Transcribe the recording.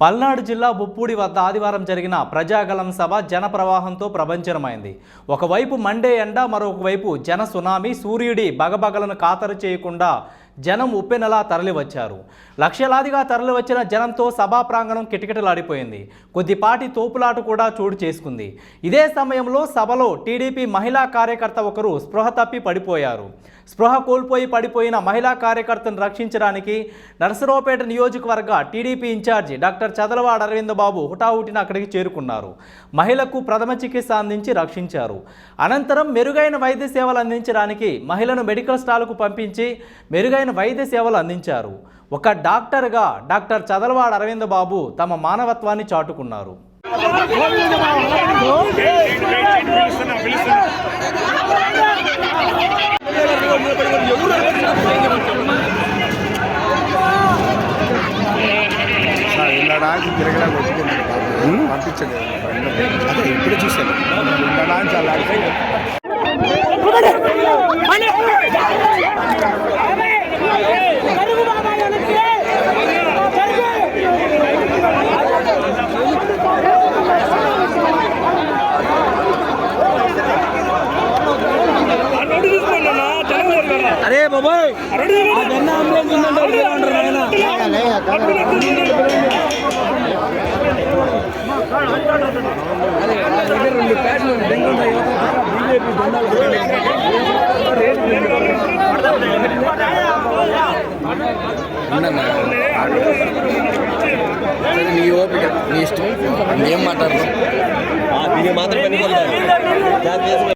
పల్నాడు జిల్లా బుప్పూడి వద్ద ఆదివారం జరిగిన ప్రజాగలం సభ జనప్రవాహంతో ప్రపంచమైంది ఒకవైపు మండే ఎండ మరొకవైపు జన సునామీ సూర్యుడి బగబగలను ఖాతరు చేయకుండా జనం ఉప్పెనలా తరలివచ్చారు. లక్షలాదిగా తరలివచ్చిన జనంతో సభా ప్రాంగణం కిటకిటలాడిపోయింది. కొద్దిపాటి తోపులాట కూడా చోటు చేసుకుంది. ఇదే సమయంలో సభలో టీడీపీ మహిళా కార్యకర్త ఒకరు స్పృహ తప్పి పడిపోయారు. స్పృహ కోల్పోయి పడిపోయిన మహిళా కార్యకర్తను రక్షించడానికి నరసరావుపేట నియోజకవర్గ TDP incharge doctor Chadalavada Aravind Babu హుటాహుటిన అక్కడికి చేరుకున్నారు. మహిళకు ప్రథమ చికిత్స అందించి రక్షించారు. అనంతరం మెరుగైన వైద్య సేవలు అందించడానికి మహిళను మెడికల్ స్టాల్కు పంపించి మెరుగైన వైద్య సేవలు అందించారు. ఒక డాక్టర్గా డాక్టర్ చదలవాడ అరవింద్ బాబు తమ మానవత్వాన్ని చాటుకున్నారు. తిరగడానికి పంపించండి అదే ఇప్పుడు చూశాను. వెళ్ళడానికి అలాగే అరే బాబాయ్ ఆ జన్న అంబులెన్స్ ఉందంటే రెండు. డెంగ్యూ ఉన్నాయి. బీజేపీ నీ ఓపిక నీ ఇష్టం ఏం మాట్లాడతాం దీనికి